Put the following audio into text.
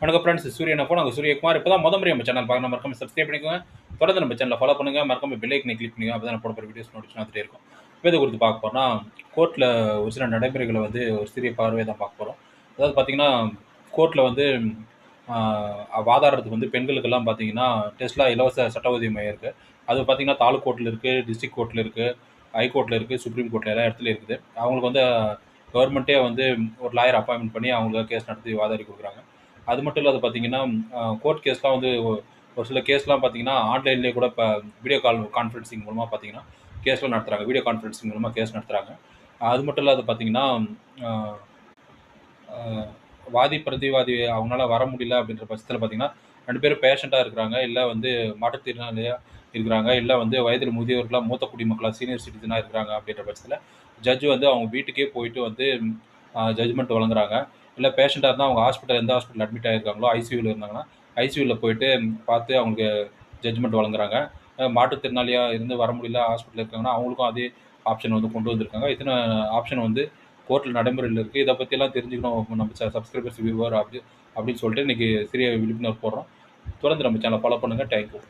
வணக்கம் ஃப்ரெண்ட்ஸ் சூரியன் அப்போ நாங்கள் சூரியகுமார். இப்போ தான் முத முறை நம்ம சேனல் பார்க்க மறக்காம சப்ஸ்கிரைப் பண்ணிக்கோங்க. தொடர்ந்து நம்ம சேனலை ஃபாலோ பண்ணுங்கள் மறக்காம பெல் கிளிக் பண்ணுங்க அப்போ தான் போட வீடியோஸ் நோட்டிஃபிகேஷன் வந்துட்டே இருக்கும். இப்போ இதை குறித்து பார்க்க போனால் கோர்ட்டில் ஒரு சில நடைமுறைகளை வந்து ஒரு சிறிய பார்வையை தான் பார்க்க போகிறோம் அதாவது பார்த்திங்கன்னா கோர்ட்டில் வந்து வாதாடுறதுக்கு வந்து பெண்களுக்கெல்லாம் பார்த்தீங்கன்னா டெஸ்ட்லாம் இலவச சட்ட உதவி மையம் இருக்குது அது பார்த்தீங்கன்னா தாலுக் கோர்ட்டில் இருக்குது டிஸ்ட்ரிக் கோர்ட்டில் இருக்குது ஹைகோர்ட்டில் இருக்குது சுப்ரீம் கோர்ட்டில் எல்லா இடத்துலையும் இருக்குது. அவங்களுக்கு வந்து கவர்மெண்ட்டே வந்து ஒரு லாயர் அப்பாயின்மெண்ட் பண்ணி அவங்களுக்கு கேஸ் நடத்தி வாதாடி கொடுக்குறாங்க. அது மட்டும் இல்லாத பார்த்தீங்கன்னா கோர்ட் கேஸ்லாம் வந்து ஒரு சில கேஸ்லாம் பார்த்தீங்கன்னா ஆன்லைன்லேயே கூட இப்போ வீடியோ கால் கான்ஃபரன்சிங் மூலமாக பார்த்தீங்கன்னா கேஸ்லாம் நடத்துகிறாங்க வீடியோ கான்ஃபரன்சிங் மூலமாக கேஸ் நடத்துகிறாங்க அது மட்டும் இல்லாத பார்த்தீங்கன்னா வாதி பிரதிவாதி அவங்களால வர முடியல அப்படின்ற பட்சத்தில் பார்த்தீங்கன்னா ரெண்டு பேரும் பேஷண்ட்டாக இருக்கிறாங்க. இல்லை வந்து மாற்றுத்திறனாளியாக இருக்கிறாங்க. இல்லை வந்து வயதில் முதியவர்களாக மூத்த குடிமக்களாக சீனியர் சிட்டிசனாக இருக்கிறாங்க அப்படின்ற பட்சத்தில் ஜட்ஜு வந்து அவங்க வீட்டுக்கே போயிட்டு வந்து ஜட்ஜ்மெண்ட் வழங்குறாங்க. இல்லை பேஷண்ட்டாக இருந்தால் அவங்க ஹாஸ்பிட்டல் எந்த ஹாஸ்பிட்டல் அட்மிட் ஆகிருக்காங்களோ ஐசியூவில் இருந்தாங்கன்னா ஐசியூவில் போயிட்டு பார்த்து அவங்களுக்கு ஜட்ஜ்மெண்ட் வழங்குறாங்க. மாற்றுத்திறனாளியாக இருந்து வர முடியல ஹாஸ்பிட்டல் இருக்காங்கன்னா அவங்களுக்கும் அதே ஆப்ஷன் வந்து கொண்டு வந்திருக்காங்க. இத்தனை ஆப்ஷன் வந்து கோர்ட்டில் நடைமுறையில் இருக்குது இதை பற்றியெல்லாம் தெரிஞ்சுக்கணும் நம்ம சப்ஸ்கிரைபர்ஸ் வியூவர் அப்படி அப்படின்னு சொல்லிட்டு இன்றைக்கி சிறிய விழிப்புணர்வு போடுறோம். தொடர்ந்து நம்ம சேனலை ஃபாலோ பண்ணுங்கள் தேங்க்யூ